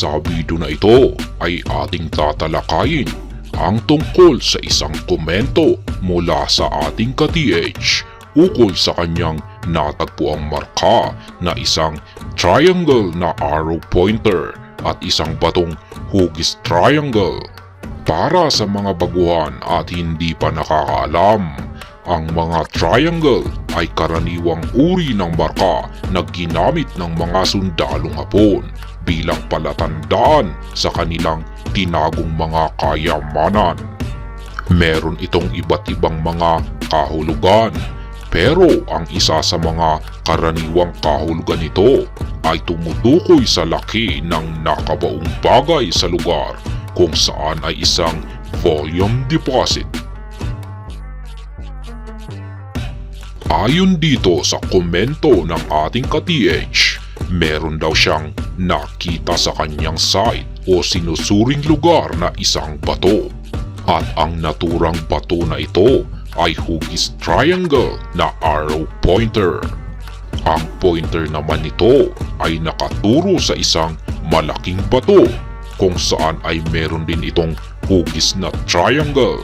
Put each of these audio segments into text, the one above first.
Sa na ito ay ating tatalakayin ang tungkol sa isang komento mula sa ating ka-TH ukol sa kanyang natagpuang marka na isang triangle na arrow pointer at isang batong hugis triangle. Para sa mga baguhan at hindi pa nakakaalam, ang mga triangle ay karaniwang uri ng marka na ginamit ng mga sundalong Hapon bilang palatandaan sa kanilang tinagong mga kayamanan. Meron itong iba't ibang mga kahulugan pero ang isa sa mga karaniwang kahulugan nito ay tumutukoy sa laki ng nakabaong bagay sa lugar kung saan ay isang volume deposit. Ayon dito sa komento ng ating ka-TH, meron daw siyang nakita sa kanyang site o sinusuring lugar na isang bato. At ang naturang bato na ito ay hugis triangle na arrow pointer. Ang pointer naman nito ay nakaturo sa isang malaking bato kung saan ay meron din itong hugis na triangle.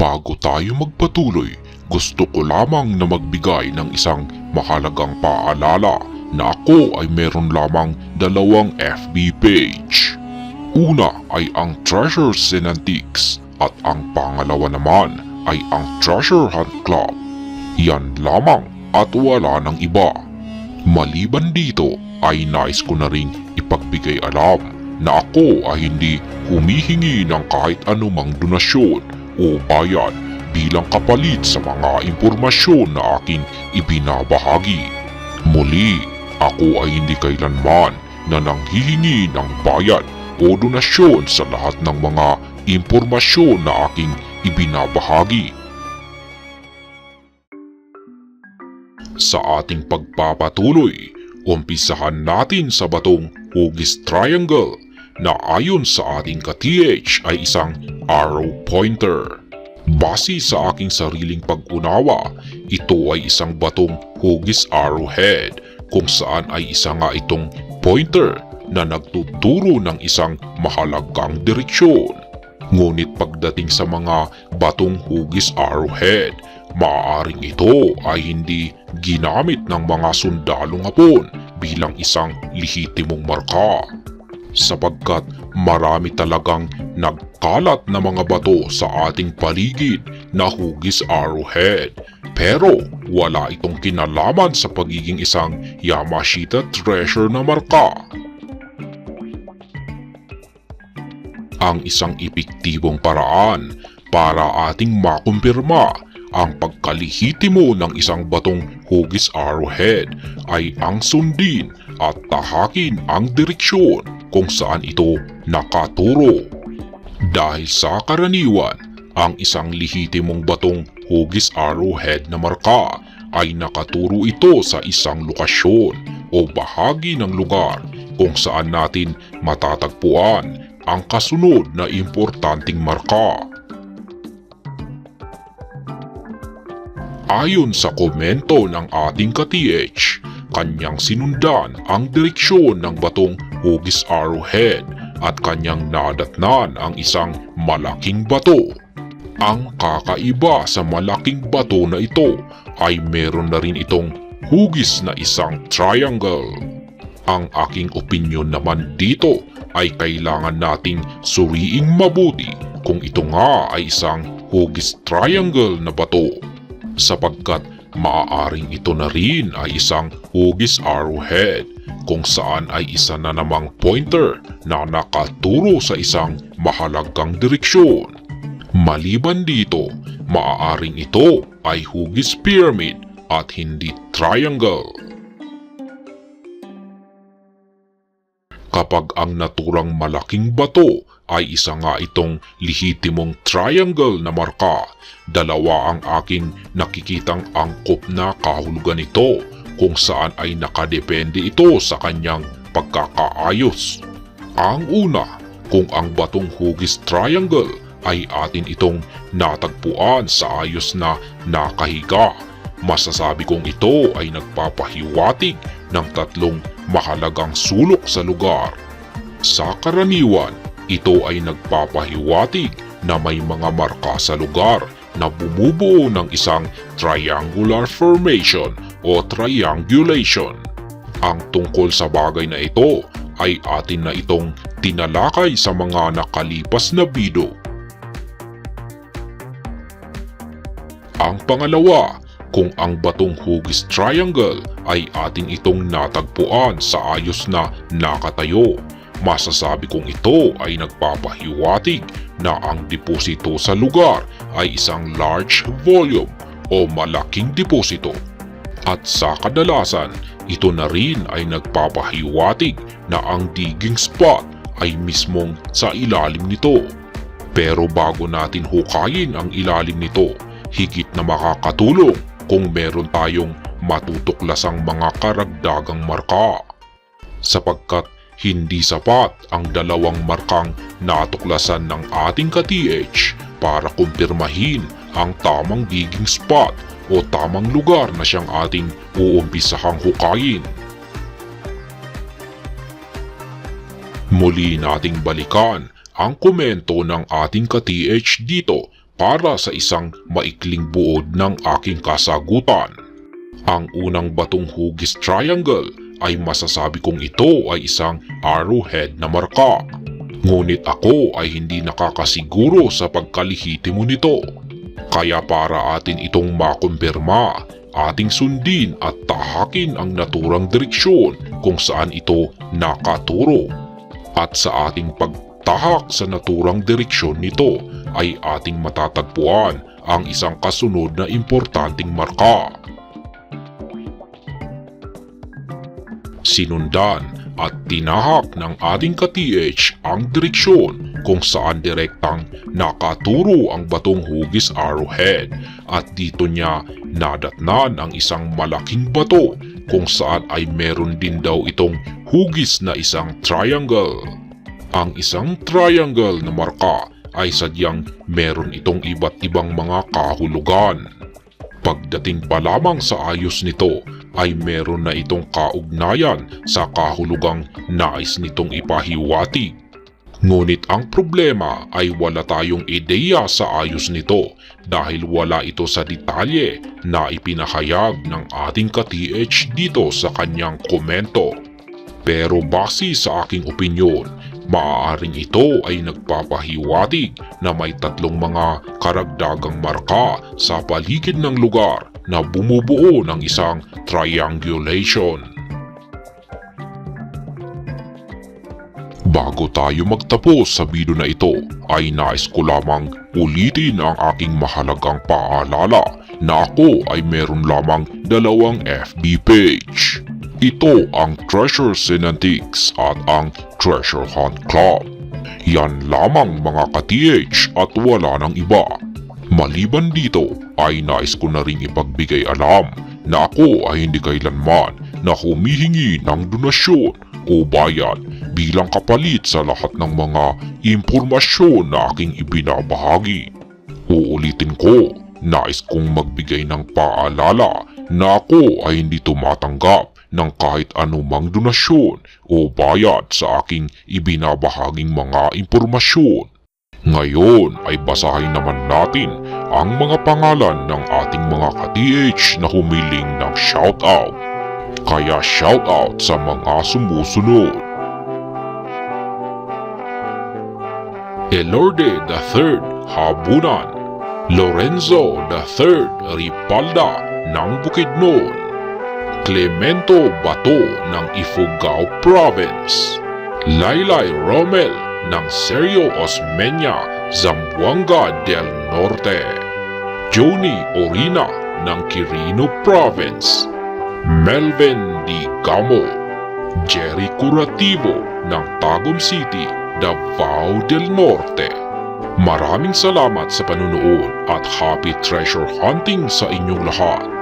Bago tayo magpatuloy, gusto ko lamang na magbigay ng isang mahalagang paalala na ako ay meron lamang dalawang FB page. Una ay ang Treasures and Antiques at ang pangalawa naman ay ang Treasure Hunt Club. Yan lamang at wala ng iba. Maliban dito ay nais ko na ring ipagbigay alam na ako ay hindi humihingi ng kahit anumang donasyon o bayad bilang kapalit sa mga impormasyon na aking ibinabahagi. Muli, ako ay hindi kailanman na nanghihingi ng bayad o donasyon sa lahat ng mga impormasyon na aking ibinabahagi. Sa ating pagpapatuloy, umpisahan natin sa batong hugis triangle na ayon sa ating ka-TH ay isang arrow pointer. Base sa aking sariling pag-unawa, ito ay isang batong hugis arrowhead kung saan ay isa nga itong pointer na nagtuturo ng isang mahalagang direksyon. Ngunit pagdating sa mga batong hugis arrowhead, maaaring ito ay hindi ginamit ng mga sundalong hapon bilang isang lihitimong marka sapagkat marami talagang nagkalat na mga bato sa ating paligid na hugis arrowhead. Pero wala itong kinalaman sa pagiging isang Yamashita treasure na marka. Ang isang epektibong paraan para ating makumpirma ang pagkalihitimo ng isang batong hugis arrowhead ay ang sundin at tahakin ang direksyon kung saan ito nakaturo. Dahil sa karaniwan, ang isang lihitimong batong hugis arrowhead na marka ay nakaturo ito sa isang lokasyon o bahagi ng lugar kung saan natin matatagpuan ang kasunod na importanteng marka. Ayon sa komento ng ating ka-TH, kanyang sinundan ang direksyon ng batong hugis arrowhead at kanyang nadatnan ang isang malaking bato. Ang kakaiba sa malaking bato na ito ay meron na rin itong hugis na isang triangle. Ang aking opinyon naman dito ay kailangan nating suriing mabuti kung ito nga ay isang hugis triangle na bato sapagkat maaaring ito na rin ay isang hugis arrowhead kung saan ay isa na namang pointer na nakaturo sa isang mahalagang direksyon. Maliban dito, maaaring ito ay hugis pyramid at hindi triangle. Kapag ang naturang malaking bato ay isa nga itong lihitimong triangle na marka, dalawa ang aking nakikitang angkop na kahulugan nito kung saan ay nakadepende ito sa kanyang pagkakaayos. Ang una, kung ang batong hugis triangle ay atin itong natagpuan sa ayos na nakahiga, masasabi kong ito ay nagpapahiwatig ng tatlong mahalagang sulok sa lugar. Sa karaniwan, ito ay nagpapahiwatig na may mga marka sa lugar na bumubuo ng isang triangular formation o triangulation. Ang tungkol sa bagay na ito ay atin na itong tinalakay sa mga nakalipas na video. Ang pangalawa, kung ang batong hugis triangle ay atin itong natagpuan sa ayos na nakatayo, masasabi kong ito ay nagpapahiwatig na ang deposito sa lugar ay isang large volume o malaking deposito. At sa kadalasan, ito na rin ay nagpapahiwatig na ang digging spot ay mismong sa ilalim nito. Pero bago natin hukayin ang ilalim nito, higit na makakatulong kung meron tayong matutuklasang mga karagdagang marka. Sapagkat hindi sapat ang dalawang markang natuklasan ng ating ka-TH para kumpirmahin ang tamang digging spot o tamang lugar na siyang ating uumpisahang hukayin. Muli nating balikan ang komento ng ating ka-TH dito para sa isang maikling buod ng aking kasagutan. Ang unang batong hugis triangle ay masasabi kong ito ay isang arrowhead na marka. Ngunit ako ay hindi nakakasiguro sa pagkalihitimo nito. Kaya para atin itong makumpirma, ating sundin at tahakin ang naturang direksyon kung saan ito nakaturo. At sa ating pagtahak sa naturang direksyon nito ay ating matatagpuan ang isang kasunod na importanteng marka. Sinundan at tinahak ng ating ka-TH ang direksyon kung saan direktang nakaturo ang batong hugis arrowhead at dito niya nadatnan ang isang malaking bato kung saan ay meron din daw itong hugis na isang triangle. Ang isang triangle na marka ay sadyang meron itong iba't ibang mga kahulugan. Pagdating pa lamang sa ayos nito ay meron na itong kaugnayan sa kahulugang nais nitong ipahiwatig. Ngunit ang problema ay wala tayong ideya sa ayos nito dahil wala ito sa detalye na ipinahayag ng ating ka-TH dito sa kanyang komento. Pero base sa aking opinyon, maaaring ito ay nagpapahiwatig na may tatlong mga karagdagang marka sa paligid ng lugar na bumubuo ng isang triangulation. Bago tayo magtapos sa video na ito ay nais ko lamang ulitin ang aking mahalagang paalala na ako ay meron lamang dalawang FB page. Ito ang Treasure Synantics at ang Treasure Hunt Club. Yan lamang mga ka-TH at wala nang iba. Maliban dito ay nais ko na ring ipagbigay alam na ako ay hindi kailanman na humihingi ng donasyon o bayad bilang kapalit sa lahat ng mga impormasyon na aking ibinabahagi. Uulitin ko, nais kong magbigay ng paalala na ako ay hindi tumatanggap ng kahit anumang donasyon o bayad sa aking ibinabahaging mga impormasyon. Ngayon ay basahin naman natin ang mga pangalan ng ating mga ka-DH na humiling ng shoutout. Kaya shoutout sa mga sumusunod. Elorde III Habunan Lorenzo III Ripalda ng Bukidnon Clemento Bato ng Ifugao Province Laylay Romel ng Sergio Osmeña, Zamboanga del Norte Joni Orina ng Quirino Province Melvin D. Gamo Jerry Curativo ng Tagum City, Davao del Norte Maraming salamat sa panunood at happy treasure hunting sa inyong lahat.